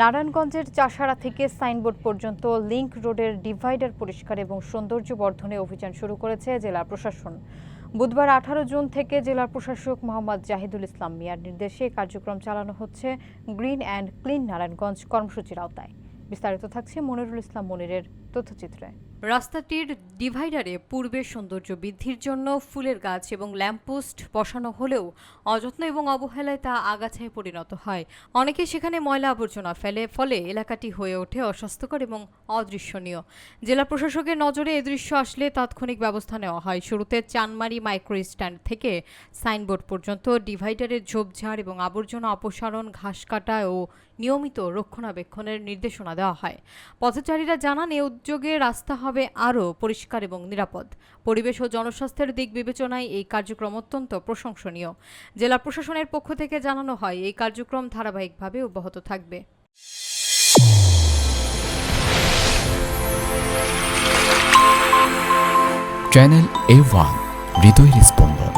নারায়ণগঞ্জের চাষাড়া থেকে সাইনবোর্ড পর্যন্ত লিংক রোডের ডিভাইডার পরিষ্কার এবং সৌন্দর্য বর্ধনে অভিযান শুরু করেছে জেলা প্রশাসন। বুধবার আঠারো জুন থেকে জেলার প্রশাসক মোহাম্মদ জাহিদুল ইসলাম মিয়ার নির্দেশে কার্যক্রম চালানো হচ্ছে গ্রিন অ্যান্ড ক্লিন নারায়ণগঞ্জ কর্মসূচির আওতায়। বিস্তারিত থাকছে মনিরুল ইসলাম মনিরের তথ্যচিত্রে। রাস্তাটির ডিভাইডারে পূর্বের সৌন্দর্য বৃদ্ধির জন্য ফুলের গাছ এবং ল্যাম্পপোস্ট বসানো হলেও অযত্ন এবং অবহেলায় তা আগাছায় পরিণত হয়। অনেকে সেখানে ময়লা আবর্জনা ফেলে, ফলে এলাকাটি হয়ে ওঠে অস্বাস্থ্যকর এবং অদৃশ্যনীয়। জেলা প্রশাসকের নজরে এ দৃশ্য আসলে তাৎক্ষণিক ব্যবস্থা নেওয়া হয়। শুরুতে চানমারি মাইক্রো স্ট্যান্ড থেকে সাইনবোর্ড পর্যন্ত ডিভাইডারের ঝোপঝাড় এবং আবর্জনা অপসারণ, ঘাস কাটা ও নিয়মিত রক্ষণাবেক্ষণের নির্দেশনা দেওয়া হয়। পথচারীরা জানান, এ উদ্যোগে রাস্তা হবে আরও পরিষ্কার এবং নিরাপদ। পরিবেশ ও জনস্বাস্থ্যের দিক বিবেচনায় এই কার্যক্রম অত্যন্ত প্রশংসনীয়। জেলা প্রশাসনের পক্ষ থেকে জানানো হয়, এই কার্যক্রম ধারাবাহিকভাবে অব্যাহত থাকবে। চ্যানেল এ ওয়ান হৃদয়ের স্পন্দন।